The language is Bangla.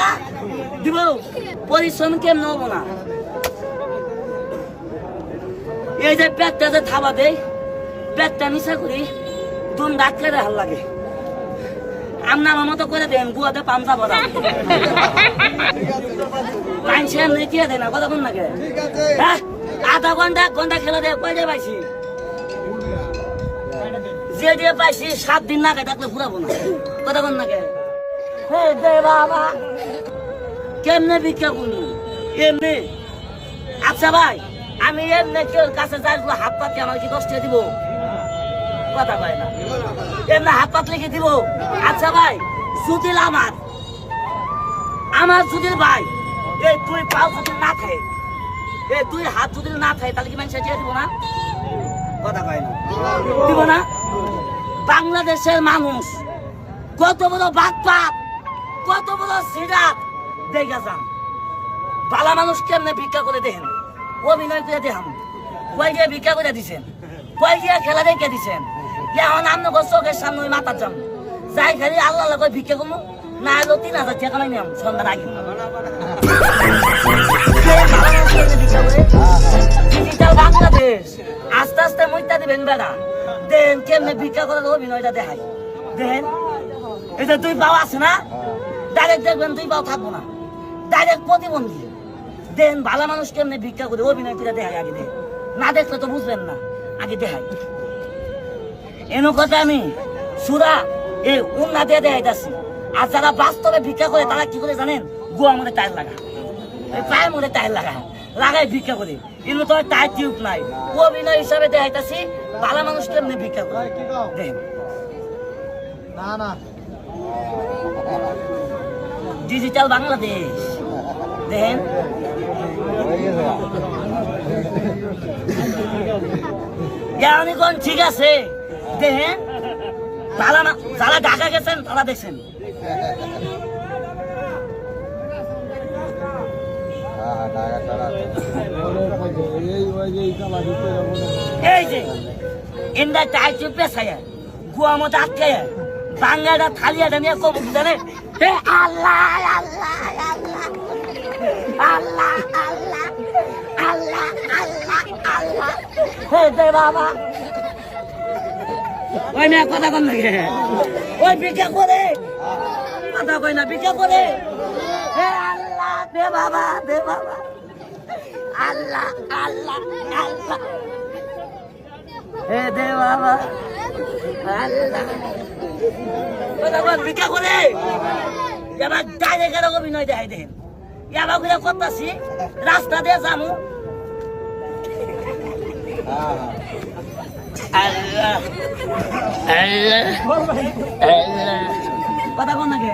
না দিব পরিশ্রম কেমন হব না। এই যে পেটটা যে থাবা দেয় পেটটা নিশা করি দুন ডাক্তারে হাল লাগে। আমনা আমার মতো করে দেন গুয়াতে পামসা পড়া মাইনসে এমনি দিয়ে দেয় না কতক্ষণ লাগে হ্যাঁ আধা ঘণ্টা এক ঘণ্টা খেলা দেয় কয় পাইছি? যে দিয়ে পাইছি সাত দিন না খাই থাকলে ফুরাবো না। কতক্ষণ লাগে হে দে বাবা কেমনে ভিক্ষা করব এমনি। আচ্ছা ভাই আমি এমনি কেউ কাছে যাই হাত পাতি আমার কি কষ্ট দিব? কথা কয় না। এমনি হাত পাত লিখে দিব? আচ্ছা ভাই সুদিল আমার। আমার সুদিল ভাই এই তুই পাও যদি না থাকে এই তুই হাত যদি না থাকে তাহলে কি মানুষ দিব না? কথা কয় না। দিব না? বাংলাদেশের মানুষ কত বড় বাদ কত বড় সিরাত দেখা যান বালা মানুষ কেমনে ভিক্ষা করে দেখেন অভিনয় করে দেখাম কয় গিয়ে ভিক্ষা করে দিছেন? কয় গিয়ে খেলা দেখে দিছেন? এখন আমনে চোখের সামনে মাথার জন্য যাই খালি আল্লাহ করে ভিক্ষা করব না এলো তিন হাজার টাকা নাই নিয়ম সন্ধ্যার আগে। ডিজিটাল বাংলাদেশ, আস্তে আস্তে মইতা দিবেন বেড়া। দেন কেমনে ভিক্ষা করার অভিনয়টা দেখাই। দেন যে দুই পাও আছে না? ডাইরেক্ট দেখবেন দুই পাও থাকব না। ডাইরেক্ট প্রতিবন্ধী। দেন ভালো মানুষ কেমনে ভিক্ষা করে? অভিনয় করে দেখাই আগে দেন না দেখলে তো বুঝবেন না আগে দেখাই এনো কথা আমি সুরা এই উন্না দিয়ে দেখাইতেছি। আর যারা বাস্তবে ভিক্ষা করে তারা কি করে জানেন? গোয়া মধ্যে টায়ার লাগা পায়ের মধ্যে টায়ার লাগা লাগাই ভিক্ষা করে। কিন্তু তো টায়ার টিউব নাই। অভিনয় হিসাবে দেখাইতেছি ভালো মানুষ কেমনে ভিক্ষা করে? দেন। না না। ডিজিটাল বাংলাদেশ। দেখেন জ্ঞানীগণ ঠিক আছে। দেখেন তারা না ঢাকা গেছেন তারা দেখছেন। এই যে ইন্দা চাই চুপে ছায়া গুয়া মতো আটকে। বাঙ্গাটা থালিয়াটা নিয়ে কম জানে? আল্লাহ আল্লাহ আল্লাহ আল্লাহ আল্লাহ আল্লাহ আল্লাহ আল্লাহ। হে বাবা। ওই মেয়ে কথা কন নাকি? ওই ভিক্ষা করে। কথা কই না, ভিক্ষা করে। হে আল্লাহ দে বাবা দে বাবা। আল্লাহ আল্লাহ আল্লাহ। হে দে বাবা। আল্লাহ। ভিক্ষা করে? এবার ডাইরেক্ট অভিনয় দেখাই দেন। এবার করে করতেছি রাস্তা দিয়ে যামু। কথা কোন নাকি